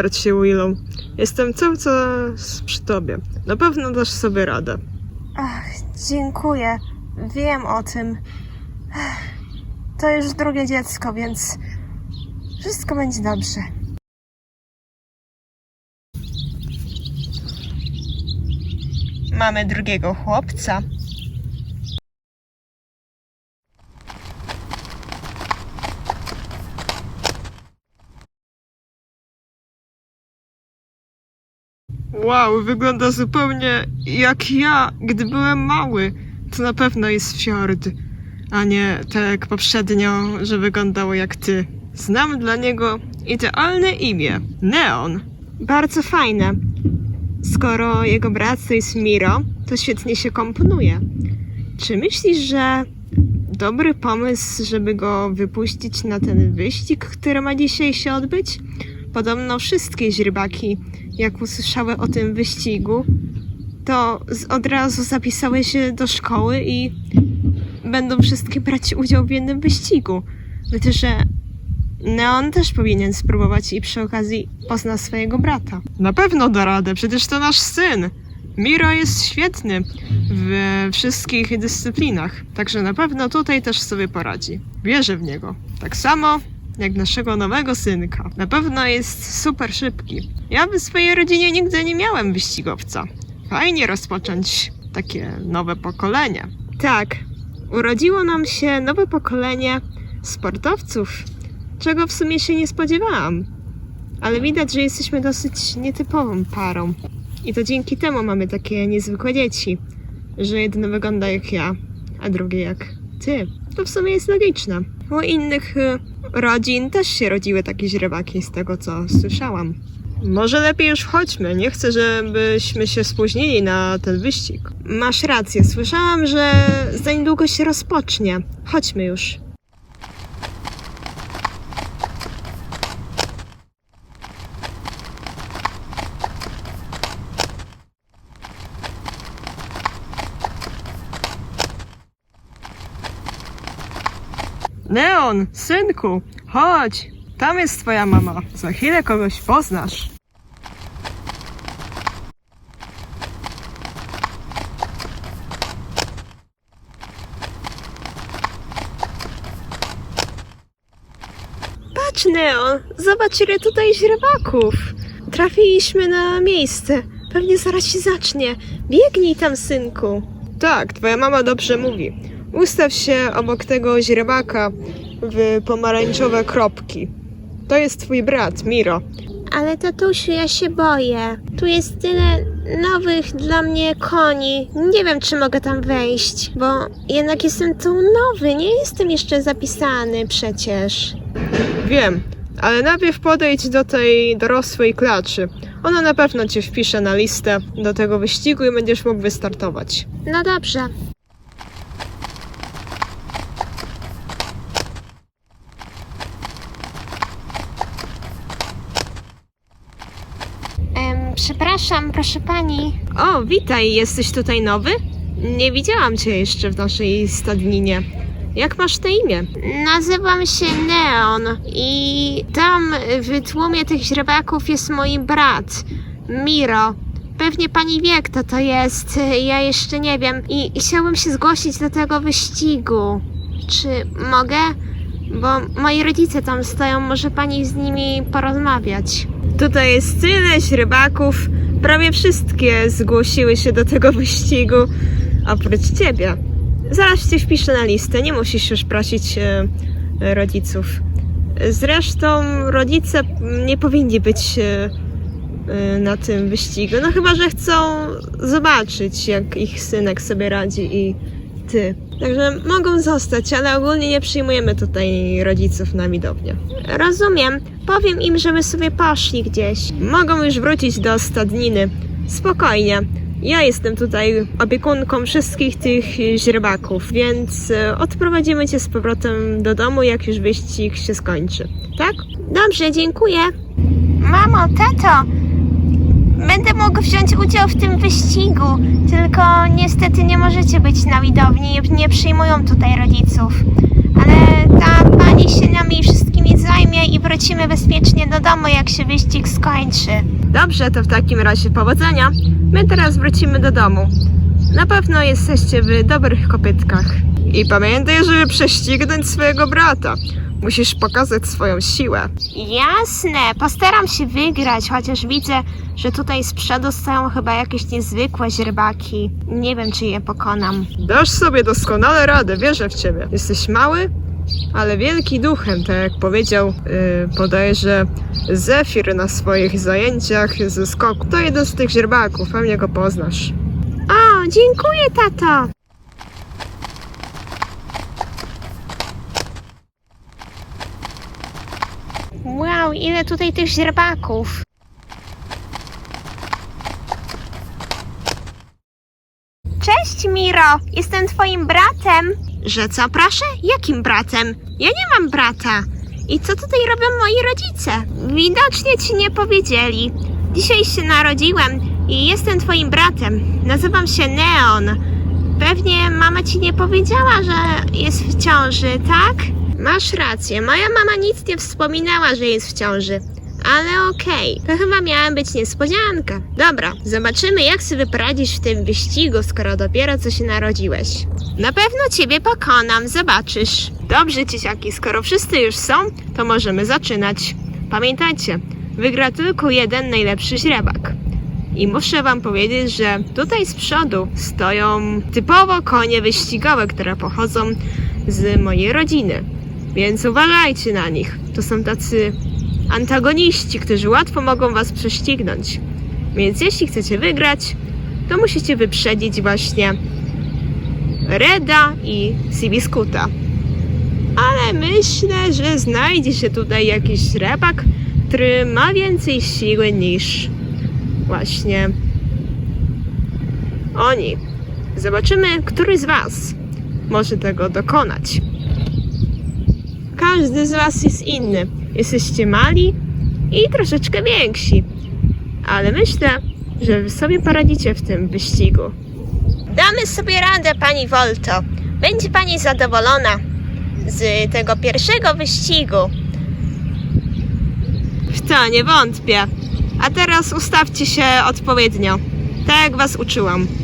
Martw się, Willow. Jestem cały czas przy tobie. Na pewno dasz sobie radę. Ach, dziękuję. Wiem o tym. To już drugie dziecko, więc wszystko będzie dobrze. Mamy drugiego chłopca. Wow, wygląda zupełnie jak ja, gdy byłem mały. To na pewno jest Fjord, a nie tak jak poprzednio, że wyglądało jak ty. Znam dla niego idealne imię. Neon. Bardzo fajne. Skoro jego brat jest Miro, to świetnie się komponuje. Czy myślisz, że dobry pomysł, żeby go wypuścić na ten wyścig, który ma dzisiaj się odbyć? Podobno wszystkie źrybaki, jak usłyszały o tym wyścigu, to od razu zapisały się do szkoły i będą wszystkie brać udział w jednym wyścigu. Myślę, że Neon też powinien spróbować i przy okazji pozna swojego brata. Na pewno da radę, przecież to nasz syn. Miro jest świetny we wszystkich dyscyplinach, także na pewno tutaj też sobie poradzi. Wierzę w niego. Tak samo jak naszego nowego synka. Na pewno jest super szybki. Ja w swojej rodzinie nigdy nie miałem wyścigowca. Fajnie rozpocząć takie nowe pokolenie. Tak, urodziło nam się nowe pokolenie sportowców, czego w sumie się nie spodziewałam. Ale widać, że jesteśmy dosyć nietypową parą. I to dzięki temu mamy takie niezwykłe dzieci, że jedno wygląda jak ja, a drugie jak ty. To w sumie jest logiczne. U innych y, rodzin też się rodziły takie źrebaki, z tego co słyszałam. Może lepiej już wchodźmy. Nie chcę, żebyśmy się spóźnili na ten wyścig. Masz rację, słyszałam, że za niedługo się rozpocznie. Chodźmy już. Neon, synku, chodź. Tam jest twoja mama. Za chwilę kogoś poznasz. Patrz, Neon, zobacz ile tutaj źrebaków. Trafiliśmy na miejsce. Pewnie zaraz się zacznie. Biegnij tam, synku. Tak, twoja mama dobrze mówi. Ustaw się obok tego źrebaka w pomarańczowe kropki. To jest twój brat, Miro. Ale tatusiu, ja się boję. Tu jest tyle nowych dla mnie koni. Nie wiem, czy mogę tam wejść, bo jednak jestem tu nowy. Nie jestem jeszcze zapisany przecież. Wiem, ale najpierw podejdź do tej dorosłej klaczy. Ona na pewno cię wpisze na listę do tego wyścigu i będziesz mógł wystartować. No dobrze. Przepraszam, proszę pani. O, witaj, jesteś tutaj nowy? Nie widziałam cię jeszcze w naszej stadninie. Jak masz na imię? Nazywam się Neon i tam w tłumie tych źrebaków jest mój brat, Miro. Pewnie pani wie, kto to jest. Ja jeszcze nie wiem. I chciałbym się zgłosić do tego wyścigu. Czy mogę? Bo moi rodzice tam stoją, może pani z nimi porozmawiać. Tutaj jest tyle źrebaków. Prawie wszystkie zgłosiły się do tego wyścigu, oprócz ciebie. Zaraz cię wpiszę na listę, nie musisz już prosić e, rodziców. Zresztą rodzice nie powinni być e, e, na tym wyścigu. No chyba, że chcą zobaczyć, jak ich synek sobie radzi i ty. Także mogą zostać, ale ogólnie nie przyjmujemy tutaj rodziców na widownię. Rozumiem. Powiem im, żeby sobie poszli gdzieś. Mogą już wrócić do stadniny. Spokojnie. Ja jestem tutaj opiekunką wszystkich tych źrebaków, więc e, odprowadzimy cię z powrotem do domu, jak już wyścig się skończy. Tak? Dobrze, dziękuję. Mamo, tato, Będę mógł wziąć udział w tym wyścigu, tylko niestety nie możecie być na widowni, nie przyjmują tutaj rodziców. Ale ta pani się nami wszystkimi zajmie i wrócimy bezpiecznie do domu, jak się wyścig skończy. Dobrze, to w takim razie powodzenia. My teraz wrócimy do domu. Na pewno jesteście w dobrych kopytkach. I pamiętaj, żeby prześcignąć swojego brata. Musisz pokazać swoją siłę. Jasne, postaram się wygrać, chociaż widzę, że tutaj z przodu stoją chyba jakieś niezwykłe źrebaki. Nie wiem, czy je pokonam. Dasz sobie doskonale radę, wierzę w ciebie. Jesteś mały, ale wielki duchem, tak jak powiedział yy, bodajże Zefir na swoich zajęciach ze skoku. To jeden z tych źrebaków, pewnie go poznasz. O, dziękuję, tato. Wow, ile tutaj tych źrebaków. Cześć, Miro. Jestem twoim bratem. Że co, proszę? Jakim bratem? Ja nie mam brata. I co tutaj robią moi rodzice? Widocznie ci nie powiedzieli. Dzisiaj się narodziłem i jestem twoim bratem. Nazywam się Neon. Pewnie mama ci nie powiedziała, że jest w ciąży, tak? Masz rację, moja mama nic nie wspominała, że jest w ciąży. Ale okej, to chyba miała być niespodzianka. Dobra, zobaczymy jak sobie poradzisz w tym wyścigu, skoro dopiero co się narodziłeś. Na pewno ciebie pokonam, zobaczysz. Dobrze, dzieciaki, skoro wszyscy już są, to możemy zaczynać. Pamiętajcie, wygra tylko jeden najlepszy źrebak. I muszę wam powiedzieć, że tutaj z przodu stoją typowo konie wyścigowe, które pochodzą z mojej rodziny. Więc uważajcie na nich. To są tacy antagoniści, którzy łatwo mogą was prześcignąć. Więc jeśli chcecie wygrać, to musicie wyprzedzić właśnie Reda i Sibiskuta. Ale myślę, że znajdzie się tutaj jakiś rybak, który ma więcej siły niż właśnie oni. Zobaczymy, który z Was może tego dokonać. Każdy z Was jest inny. Jesteście mali i troszeczkę więksi, ale myślę, że Wy sobie poradzicie w tym wyścigu. Damy sobie radę, Pani Volto. Będzie Pani zadowolona z tego pierwszego wyścigu. W to nie wątpię. A teraz ustawcie się odpowiednio, tak jak Was uczyłam.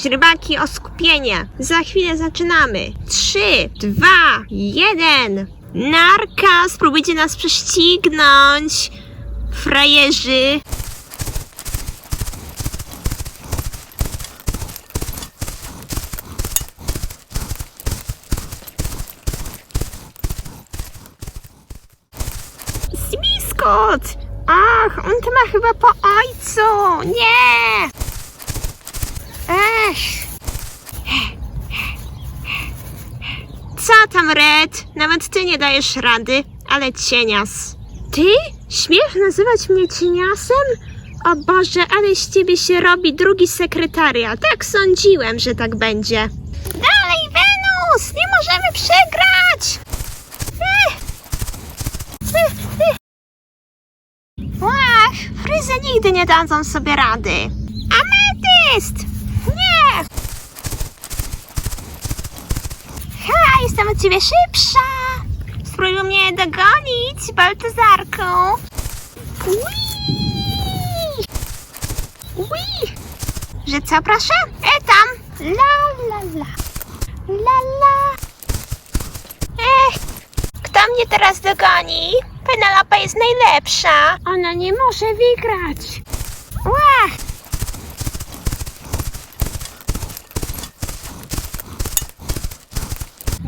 Wszystkie źrybaki o skupienie. Za chwilę zaczynamy. Trzy, dwa, jeden. Narka, spróbujcie nas prześcignąć. Frajerzy. Smiskot! Ach, on to ma chyba po ojcu! Nie! Ech! Co tam, Red? Nawet ty nie dajesz rady, ale cienias. Ty? Śmiech nazywać mnie cieniasem? O Boże, ale z ciebie się robi drugi sekretariat. Tak sądziłem, że tak będzie. Dalej, Wenus! Nie możemy przegrać! Ach, fryzy nigdy nie dadzą sobie rady. Ametyst! Nie! Ha, jestem ciebie szybsza! Spróbuj mnie dogonić, Baltazarku! Whee! Whee! Że co, proszę? E tam! La, la, la! La, la! Ech, kto mnie teraz dogoni? Penelope jest najlepsza! Ona nie może wygrać! Łach!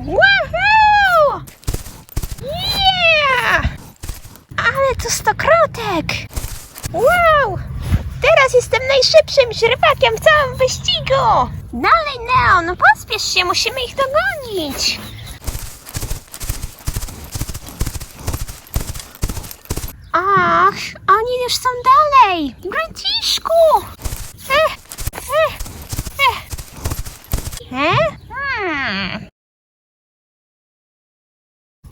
Woohoo! Yeah! Ale to stokrotek! Wow! jestem najszybszym źrebakiem w całym wyścigu! Dalej, Neon, pospiesz się, musimy ich dogonić! Ach, oni już są dalej! Braciszku! Eh, eh, eh. Eh? Hmm.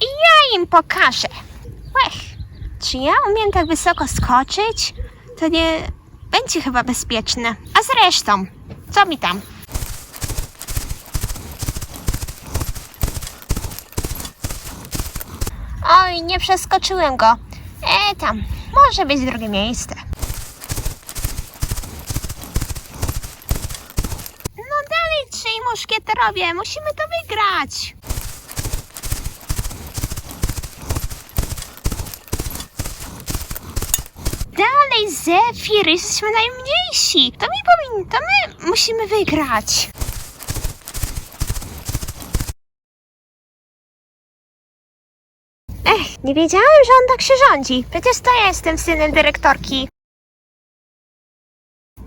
I ja im pokażę. Łech, czy ja umiem tak wysoko skoczyć? To nie będzie chyba bezpieczne. A zresztą, co mi tam? Oj, nie przeskoczyłem go. E, tam, może być drugie miejsce. No dalej, trzej muszkieterowie, musimy to wygrać. Dalej, Zefir, jesteśmy najmniejsi. To mi powinni, to my musimy wygrać. Ech, nie wiedziałem, że on tak się rządzi. Przecież to ja jestem synem dyrektorki.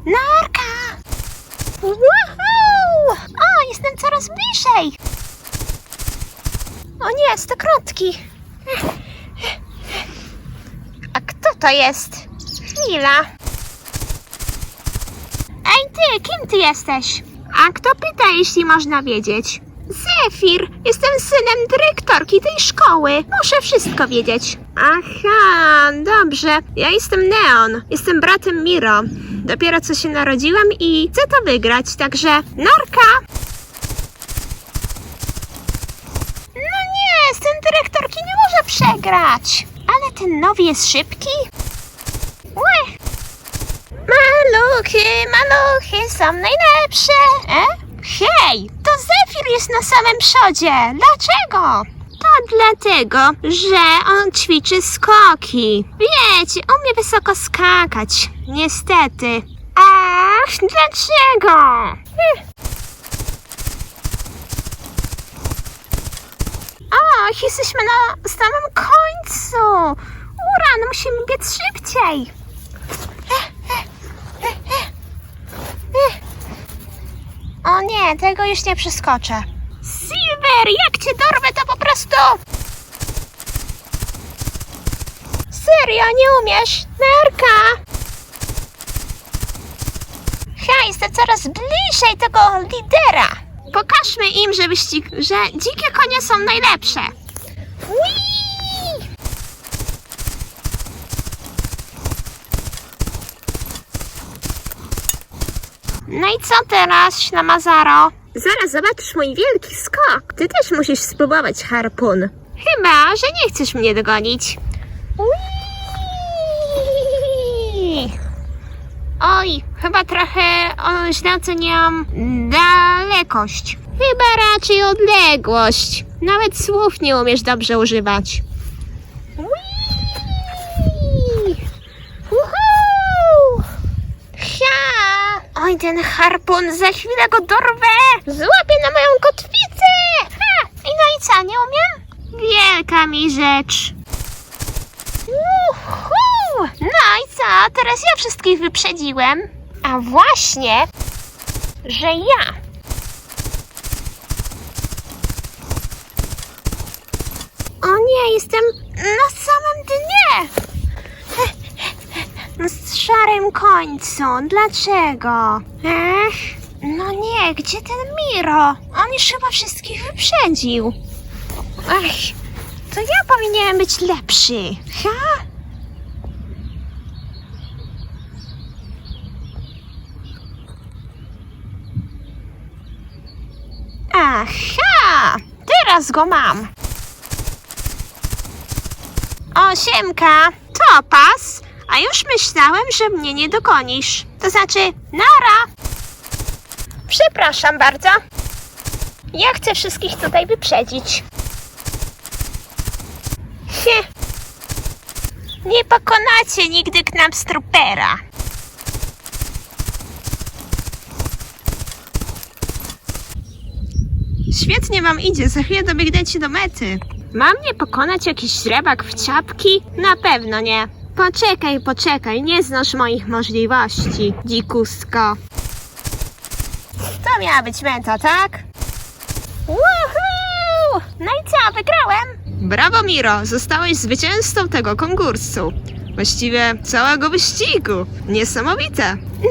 Narka! Woohoo! O, jestem coraz bliżej. O nie, stokrotki. A kto to jest? Chwila. Ej ty, kim ty jesteś? A kto pyta, jeśli można wiedzieć? Zefir, jestem synem dyrektorki tej szkoły. Muszę wszystko wiedzieć. Aha, dobrze. Ja jestem Neon. Jestem bratem Miro. Dopiero co się narodziłam i chcę to wygrać, także narka! No nie, syn dyrektorki nie może przegrać. Ale ten nowy jest szybki. Łe! Maluchy, maluchy są najlepsze. E? Hej, to Zefir jest na samym przodzie. Dlaczego? To dlatego, że on ćwiczy skoki. Wiecie, umie wysoko skakać. Niestety. Ach, dlaczego? Hm. Ach, jesteśmy na samym końcu. Uran, musimy biec szybciej. O nie, tego już nie przeskoczę. Silver, jak cię dorwę, to po prostu... Serio, nie umiesz? Nerka! Ja jestem coraz bliżej tego lidera. Pokażmy im, że, wyścig, że dzikie konie są najlepsze. Whee! No i co teraz, Ślamazaro? Zaraz zobaczysz mój wielki skok. Ty też musisz spróbować, Harpun. Chyba, że nie chcesz mnie dogonić. Whee! Oj, chyba trochę o, źle oceniam dalekość. Chyba raczej odległość. Nawet słów nie umiesz dobrze używać. Whee! Woohoo! Ha! Oj, ten harpun, za chwilę go dorwę! Złapię na moją kotwicę! Ha! I no i co, nie umiem? Wielka mi rzecz. Uhu! No i co, teraz ja wszystkich wyprzedziłem. A właśnie, że ja. O nie, jestem na samym dnie. Na szarym końcu. Dlaczego? Ech, no nie, gdzie ten Miro? On już chyba wszystkich wyprzedził. Ech, to ja powinienem być lepszy. Ha? Aha! Teraz go mam. O, Siemka, to pas, a już myślałem, że mnie nie dogonisz. To znaczy, nara. Przepraszam bardzo. Ja chcę wszystkich tutaj wyprzedzić. Hie. Nie pokonacie nigdy Knapstrupera. Świetnie wam idzie, za chwilę dobiegnecie do mety. Ma mnie pokonać jakiś źrebak w ciapki? Na pewno nie. Poczekaj, poczekaj, nie znasz moich możliwości, dzikuska. To miała być meta, tak? Woohoo! No i co, wygrałem? Brawo, Miro! Zostałeś zwycięzcą tego konkursu. Właściwie całego wyścigu. Niesamowite.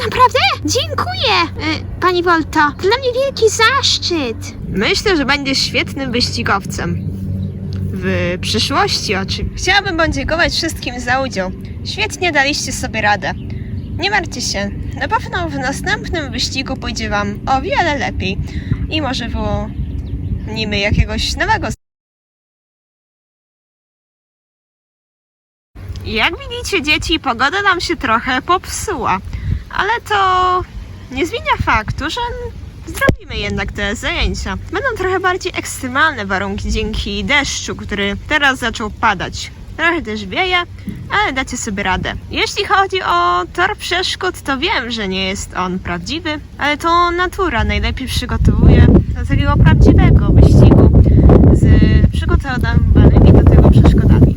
Naprawdę? Dziękuję, y, pani Volto. To dla mnie wielki zaszczyt. Myślę, że będziesz świetnym wyścigowcem. W przyszłości oczywiście. Chciałabym podziękować wszystkim za udział. Świetnie daliście sobie radę. Nie martwcie się, na pewno w następnym wyścigu pójdzie Wam o wiele lepiej i może wyłonimy jakiegoś nowego. Jak widzicie, dzieci, pogoda nam się trochę popsuła, ale to nie zmienia faktu, że zrobimy jednak te zajęcia. Będą trochę bardziej ekstremalne warunki dzięki deszczu, który teraz zaczął padać. Trochę też wieje, ale dacie sobie radę. Jeśli chodzi o tor przeszkód, to wiem, że nie jest on prawdziwy, ale to natura najlepiej przygotowuje do takiego prawdziwego wyścigu z przygotowanymi do tego przeszkodami.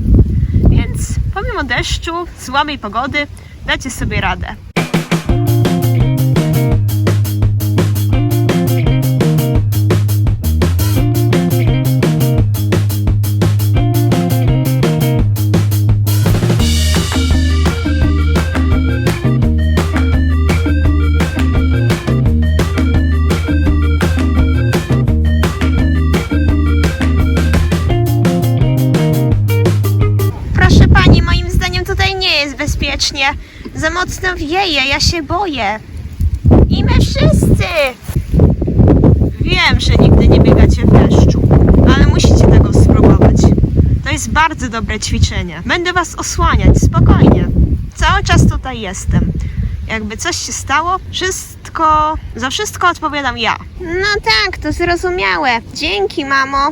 Więc pomimo deszczu, słabej pogody, dacie sobie radę. Za mocno wieje, ja się boję. I my wszyscy. Wiem, że nigdy nie biegacie w deszczu, ale musicie tego spróbować. To jest bardzo dobre ćwiczenie. Będę was osłaniać, spokojnie. Cały czas tutaj jestem. Jakby coś się stało, wszystko, za wszystko odpowiadam ja. No tak, to zrozumiałe. Dzięki, mamo.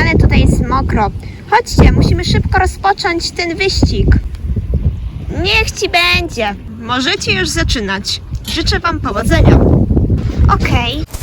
Ale tutaj jest mokro. Chodźcie, musimy szybko rozpocząć ten wyścig. Niech ci będzie. Możecie już zaczynać. Życzę wam powodzenia. Okej. Wow!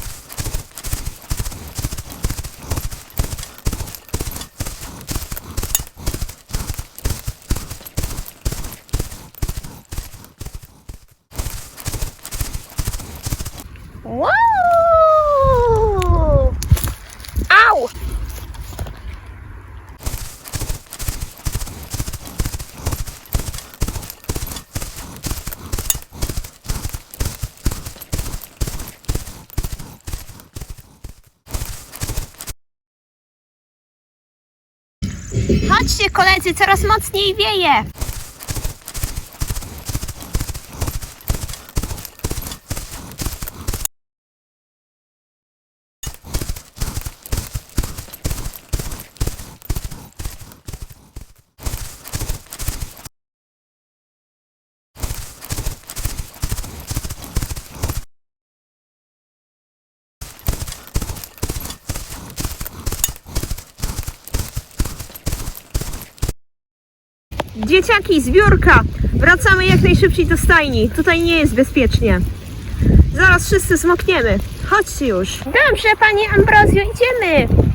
Chodźcie koledzy, coraz mocniej wieje. Dzieciaki, zbiórka! Wracamy jak najszybciej do stajni. Tutaj nie jest bezpiecznie. Zaraz wszyscy zmokniemy. Chodźcie już. Dobrze, panie Ambrozio, idziemy.